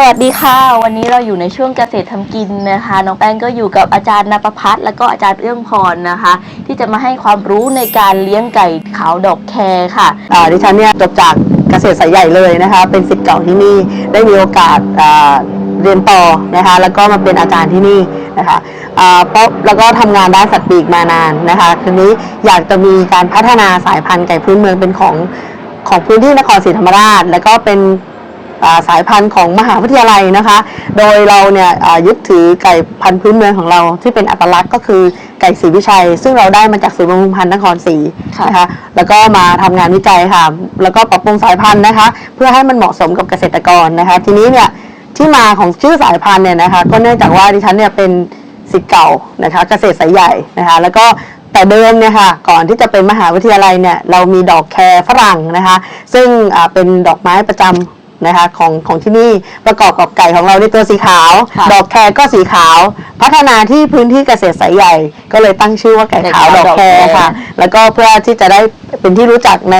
สวัสดีค่ะ วันนี้เราอยู่ในช่วงเกษตรทำกินนะคะ น้องแป้งก็อยู่กับอาจารย์นภพัฒน์และก็อาจารย์เอื้องพรนะคะ ที่จะมาให้ความรู้ในการเลี้ยงไก่ขาวดอกแครค่ะอ่าดิฉันเนี่ยจบจากเกษตรสายใหญ่เลยนะคะ เป็นศิษย์เก่าที่นี่ได้มีโอกาสอ่าเรียนต่อนะคะ แล้วก็มาเป็นอาจารย์ที่นี่นะคะเพราะแล้วก็ทำงานด้านสัตว์ปีกมานานนะคะทีนี้อยากจะมีการพัฒนาสายพันธุ์ไก่พื้นเมืองเป็นของของพื้นที่นครศรีธรรมราช แล้วก็เป็น สายพันธุ์ของมหาวิทยาลัยนะคะ โดยเราเนี่ยอ่ายึดถือไก่พันธุ์พื้นเมืองของเราที่เป็นอัตลักษณ์ก็คือไก่ศรีวิชัย ซึ่งเราได้มาจากศูนย์บำรุงพันธุ์นครศรีค่ะนะคะแล้วก็มาทำงานวิจัยค่ะ แล้วก็ปรับปรุงสายพันธุ์นะคะ เพื่อให้มันเหมาะสมกับเกษตรกรนะคะ ทีนี้เนี่ยที่มาของชื่อสายพันธุ์เนี่ยนะคะก็เนื่องจากว่าดิฉันเนี่ยเป็นศิษย์เก่านะคะเกษตรสายใหญ่นะคะแล้วก็แต่เดิมเนี่ยค่ะก่อนที่จะเป็นมหาวิทยาลัยเนี่ยเรามีดอกแครฝรั่งนะคะ ซึ่งอ่าเป็นดอกไม้ประจำ นะคะของของที่นี่ประกอบกับไก่ของเราในตัวสีขาว ค่ะดอกแครก็สีขาว พัฒนาที่พื้นที่เกษตรสายใหญ่ ก็เลยตั้งชื่อว่าไก่ขาวดอกแครค่ะ แล้วก็เพื่อที่จะได้เป็นที่รู้จักใน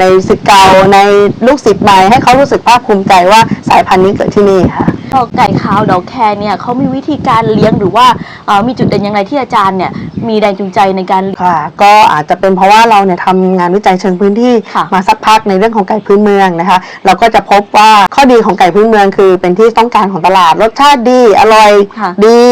ในสิทธิ์เก่าในลูกศิษย์ใหม่ให้เขารู้สึกภาคภูมิใจว่าสายพันธุ์นี้เกิดที่นี่ค่ะ ดอกไก่ขาวดอกแครเนี่ยเขามีวิธีการเลี้ยงหรือว่าเอ่อมีจุดเด่นยังไงที่อาจารย์เนี่ยมีแรงจูงใจในการ ค่ะ ก็อาจจะเป็นเพราะว่าเราเนี่ยทำงานวิจัยเชิงพื้นที่ค่ะมาสักพักในเรื่องของไก่พื้นเมืองนะคะ เราก็จะพบว่าข้อดีของไก่พื้นเมืองคือเป็นที่ต้องการของตลาดรสชาติดีอร่อยค่ะดี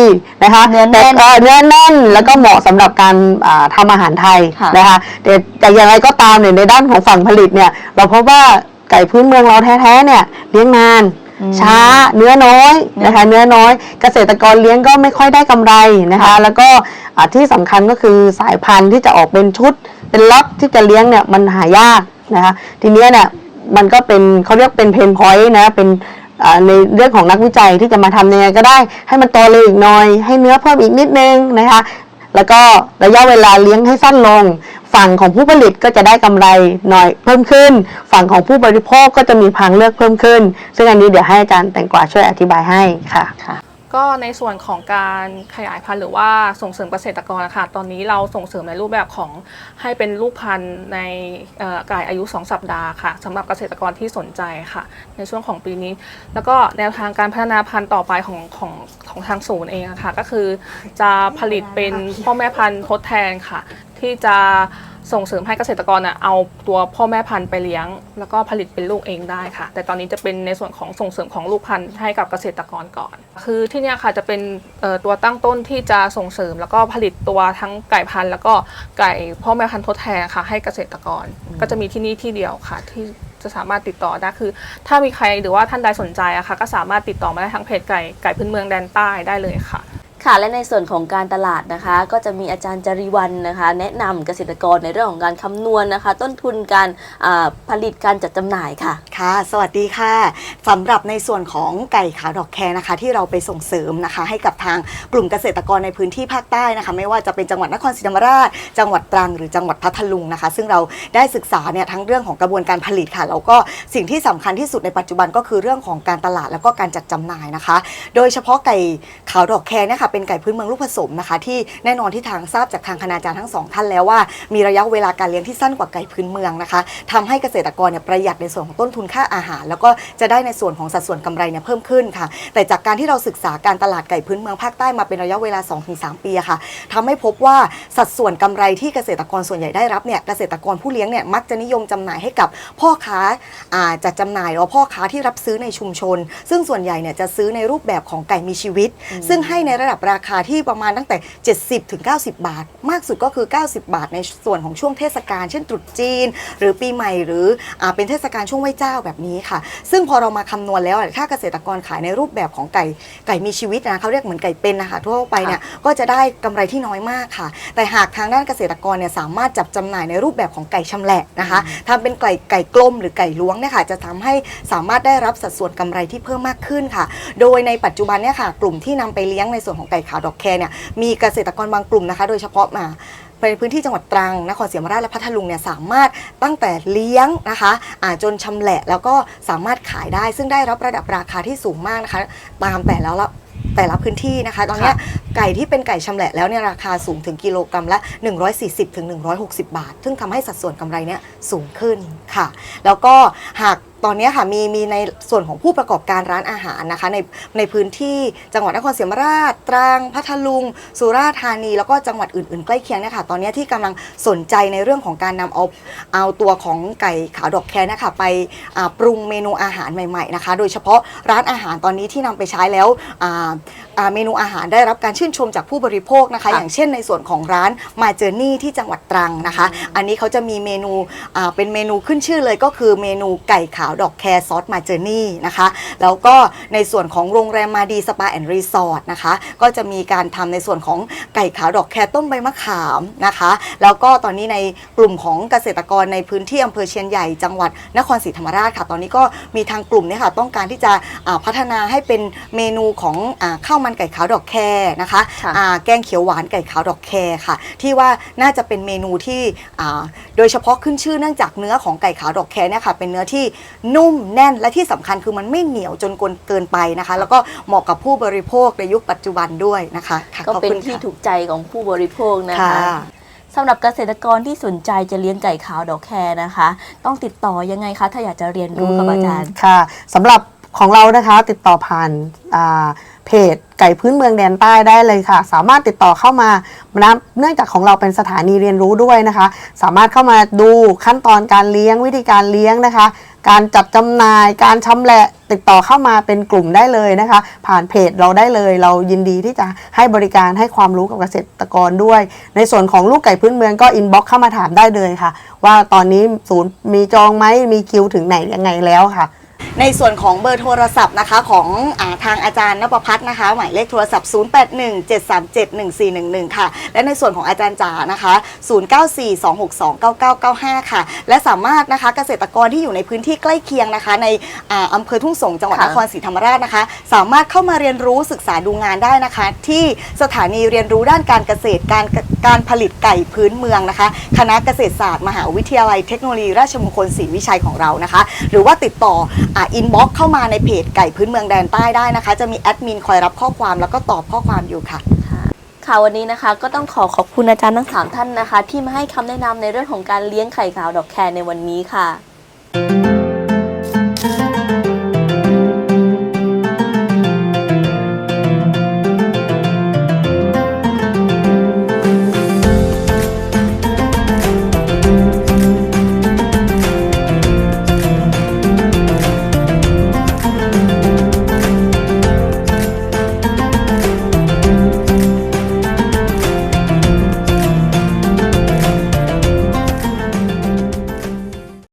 นะคะเนื้อแน่นแต่ก็เนื้อแน่นแล้วก็เหมาะสำหรับการอ่าทำอาหารไทยค่ะ นะคะแต่แต่อย่างไรก็ตามเนี่ยในด้านของฝั่งผลิตเนี่ยเราพบว่าไก่พื้นเมืองเราแท้ๆเนี่ยเลี้ยงนานอืม ช้าเนื้อน้อยนะคะ เนื้อน้อย เกษตรกรเลี้ยงก็ไม่ค่อยได้กำไรนะคะค่ะแล้วก็อ่าที่สำคัญก็คือสายพันธุ์ที่จะออกเป็นชุด เป็นล็อตที่จะเลี้ยงเนี่ยมันหายากนะคะ ทีเนี้ยเนี่ยมันก็เป็นเขาเรียกเป็นเพนพอยต์นะเป็นอ่าในเรื่องของนักวิจัยที่จะมาทำยังไงก็ได้ ให้มันโตเร็วอีกหน่อย ให้เนื้อเพิ่มอีกนิดนึงนะคะ แล้วก็ระยะเวลาเลี้ยงให้สั้นลง ฝั่งของผู้ผลิตก็จะได้กำไรหน่อยเพิ่มขึ้น ฝั่งของผู้บริโภคก็จะมีทางเลือกเพิ่มขึ้น ซึ่งอันนี้เดี๋ยวให้อาจารย์แตงกวาช่วยอธิบายให้ค่ะค่ะ ก็ในส่วนของการขยายพันธุ์หรือว่าส่งเสริมเกษตรกรนะคะตอนนี้เราส่งเสริมในรูปแบบของให้เป็นลูกพันธุ์ในเอ่อไก่อายุ 2 สัปดาห์ค่ะสำหรับเกษตรกรที่สนใจค่ะ ในช่วงของปีนี้ แล้วก็แนวทางการพัฒนาพันธุ์ต่อไปของของของทางศูนย์เองะค่ะก็คือจะผลิตเป็นพ่อแม่พันธุ์ทดแทนค่ะ ที่จะ ส่งเสริมให้เกษตรกรน่ะเอาตัวพ่อแม่พันธุ์ไปเลี้ยง แล้วก็ผลิตเป็นลูกเองได้ค่ะ แต่ตอนนี้จะเป็นในส่วนของส่งเสริมของลูกพันธุ์ให้กับเกษตรกรก่อน คือที่นี่ค่ะจะเป็นตัวตั้งต้นที่จะส่งเสริม แล้วก็ผลิตตัวทั้งไก่พันธุ์ แล้วก็ไก่พ่อแม่พันธุ์ทดแทนค่ะ ให้เกษตรกร ก็จะมีที่นี่ที่เดียวค่ะที่จะสามารถติดต่อได้คือ ถ้ามีใครหรือว่าท่านใดสนใจอะค่ะก็สามารถติดต่อมาได้ทางเพจไก่ไก่พื้นเมืองแดนใต้ได้เลยค่ะ ค่ะและในส่วนของการตลาดนะคะ ก็จะมีอาจารย์จริวันนะคะ แนะนำเกษตรกรในเรื่องของการคำนวณนะคะ ต้นทุนการผลิตการจัดจำหน่ายค่ะค่ะ สวัสดีค่ะสำหรับในส่วนของไก่ขาวดอกแครนะคะ ที่เราไปส่งเสริมนะคะ ให้กับทางกลุ่มเกษตรกรในพื้นที่ภาคใต้นะคะ ไม่ว่าจะเป็นจังหวัดนครศรีธรรมราช จังหวัดตรังหรือจังหวัดพัทลุงนะคะ ซึ่งเราได้ศึกษาเนี่ยทั้งเรื่องของกระบวนการผลิตค่ะแล้วก็สิ่งที่สำคัญที่สุดในปัจจุบันก็คือเรื่องของการตลาดแล้วก็การจัดจำหน่ายนะคะ โดยเฉพาะไก่ขาวดอกแครเนี่ยค่ะเป็นเป็นไก่พื้นเมืองลูกผสมนะคะ ที่แน่นอนที่ทางทราบจากทางคณาจารย์ทั้งสองท่านแล้วว่ามีระยะเวลาการเลี้ยงที่สั้นกว่าไก่พื้นเมืองนะคะทำให้เกษตรกรเนี่ยประหยัดในส่วนของต้นทุนค่าอาหาร แล้วก็จะได้ในส่วนของสัดส่วนกำไรเนี่ยเพิ่มขึ้นค่ะ แต่จากการที่เราศึกษาการตลาดไก่พื้นเมืองภาคใต้มาเป็นระยะเวลา 2-3 ปีอะค่ะทำให้พบว่าสัดส่วนกำไรที่เกษตรกรส่วนใหญ่ได้รับเนี่ยเกษตรกรผู้เลี้ยงเนี่ยมักจะนิยมจำหน่ายให้กับพ่อค้าอ่าจัดจำหน่ายหรือว่าพ่อค้าที่รับซื้อในชุมชน ซึ่งส่วนใหญ่เนี่ยจะซื้อในรูปแบบของไก่มีชีวิต ซึ่งให้ในระดับราคาที่ประมาณตั้งแต่ 70 ถึง 90 บาท มากสุดก็คือ 90 บาท ในส่วนของช่วงเทศกาลเช่นตรุษจีน หรือปีใหม่หรืออาเป็นเทศกาลช่วงไหว้เจ้าแบบนี้ค่ะ ซึ่งพอเรามาคำนวณแล้วอะถ้าเกษตรกรขายในรูปแบบของไก่ไก่มีชีวิตนะเขาเรียกเหมือนไก่เป็นนะคะทั่วไปเนี่ยก็จะได้กำไรที่น้อยมากค่ะ แต่หากทางด้านเกษตรกรเนี่ยสามารถจับจำหน่ายในรูปแบบของไก่ชำแหละนะคะทำเป็นไก่ไก่กลมหรือไก่ล้วงเนี่ยค่ะจะทำให้สามารถได้รับสัดส่วนกำไรที่เพิ่มมากขึ้นค่ะ โดยในปัจจุบันเนี่ยค่ะ กลุ่มที่นำไปเลี้ยงในส่วนของไก่ขาวดอกแครเนี่ยมีเกษตรกรบางกลุ่มนะคะ โดยเฉพาะมาในพื้นที่จังหวัดตรัง นครศรีธรรมราชและพัทลุงเนี่ยสามารถตั้งแต่เลี้ยงนะคะอ่าจนชำแหละแล้วก็สามารถขายได้ ซึ่งได้รับระดับราคาที่สูงมากนะคะ ตามแต่แล้วละแต่ละพื้นที่นะคะ ตอนเนี้ยไก่ที่เป็นไก่ชำแหละแล้วเนี่ยราคาสูงถึงกิโลกรัมละ 140ถึง160 บาท ซึ่งทำให้สัดส่วนกำไรเนี่ยสูงขึ้นค่ะ แล้วก็หาก ตอนนี้ค่ะมีมีในส่วนของผู้ประกอบการร้านอาหารนะคะในในพื้นที่จังหวัดนครศรีธรรมราช ตรัง พัทลุง สุราษฎร์ธานี แล้วก็จังหวัดอื่นๆ ใกล้เคียงเนี่ยค่ะตอนนี้ที่กำลังสนใจในเรื่องของการนำเอาเอาตัวของไก่ขาวดอกแคร์เนะคะไปอ่าปรุงเมนูอาหารใหม่ๆนะคะ โดยเฉพาะร้านอาหารตอนนี้ที่นำไปใช้แล้วอ่าอ่าเมนูอาหารได้รับการชื่นชมจากผู้บริโภคนะคะค่ะอย่างเช่นในส่วนของร้านมาเจอร์นี่ที่จังหวัดตรังนะคะ อันนี้เขาจะมีเมนูอ่าเป็นเมนูขึ้นชื่อเลยก็คือเมนูไก่ขาวดอกแคร์ซอสมาเจอร์นี่นะคะ แล้วก็ในส่วนของโรงแรมมาดีสปาแอนด์รีสอร์ทนะคะ ก็จะมีการทำในส่วนของไก่ขาวดอกแคร์ต้มใบมะขามนะคะ แล้วก็ตอนนี้ในกลุ่มของเกษตรกรในพื้นที่อำเภอเชียนใหญ่จังหวัดนครศรีธรรมราชค่ะ ตอนนี้ก็มีทางกลุ่มเนี่ยค่ะต้องการที่จะอ่าพัฒนาให้เป็นเมนูของอาข้าวมันไก่ขาวดอกแคร์นะคะค่ะอ่าแกงเขียวหวานไก่ขาวดอกแคร์ค่ะ ที่ว่าน่าจะเป็นเมนูที่อ่าโดยเฉพาะขึ้นชื่อเนื่องจากเนื้อของไก่ขาวดอกแคร์เนี่ยค่ะเป็นเนื้อที่นุ่มแน่นและที่สำคัญคือมันไม่เหนียวจนเกินเกินไปนะคะ แล้วก็เหมาะกับผู้บริโภคในยุคปัจจุบันด้วยนะคะค่ะก็ขอบเป็นคุณที่ค่ะถูกใจของผู้บริโภคนะค่ะคะสำหรับเกษตรกรที่สนใจจะเลี้ยงไก่ขาวดอกแคร์นะคะ ต้องติดต่อยังไงคะ ถ้าอยากจะเรียนรู้กับอาจารย์มค่ะสำหรับ ของเรานะคะติดต่อผ่านาเพจไก่พื้นเมืองแดนใต้ได้เลยค่ะ สามารถติดต่อเข้ามานะเนื่องจากของเราเป็นสถานีเรียนรู้ด้วยนะคะ สามารถเข้ามาดูขั้นตอนการเลี้ยงวิธีการเลี้ยงนะคะ การจัดจำหน่ายการชำแหละติดต่อเข้ามาเป็นกลุ่มได้เลยนะคะ ผ่านเพจเราได้เลย เรายินดีที่จะให้บริการให้ความรู้กับเกษตรกรด้วย ในส่วนของลูกไก่พื้นเมืองก็อินบ็อกเข้ามาถามได้เลยค่ะ ว่าตอนนี้ศูนย์มีจองไหมมีคิวถึงไหนยังไงแล้วค่ะ ในส่วนของเบอร์โทรศัพท์นะคะของอาทางอาจารย์นภพัฒน์นะคะ หมายเลขโทรศัพท์ 0817371411 ค่ะ และในส่วนของอาจารย์จ๋านะคะ 0942629995 ค่ะ และสามารถนะคะเกษตรกรที่อยู่ในพื้นที่ใกล้เคียงนะคะ ในอ่าอำเภอทุ่งสงจังหวัดค่ะนครศรีธรรมราชนะคะ สามารถเข้ามาเรียนรู้ศึกษาดูงานได้นะคะ ที่สถานีเรียนรู้ด้านการเกษตรการการผลิตไก่พื้นเมืองนะคะ คณะเกษตรศาสตร์ มหาวิทยาลัยเทคโนโลยีราชมงคลศรีวิชัยของเรานะคะ หรือว่าติดต่ออ่าอินบ็อกเข้ามาในเพจไก่พื้นเมืองแดนใต้ได้นะคะ จะมีแอดมินคอยรับข้อความแล้วก็ตอบข้อความอยู่ค่ะ ค่ะวันนี้นะคะ ก็ต้องขอขอบคุณอาจารย์ทั้งสามท่านนะคะ ที่มาให้คำแนะนำในเรื่องของการเลี้ยงไข่ขาวดอกแคร์ในวันนี้ค่ะ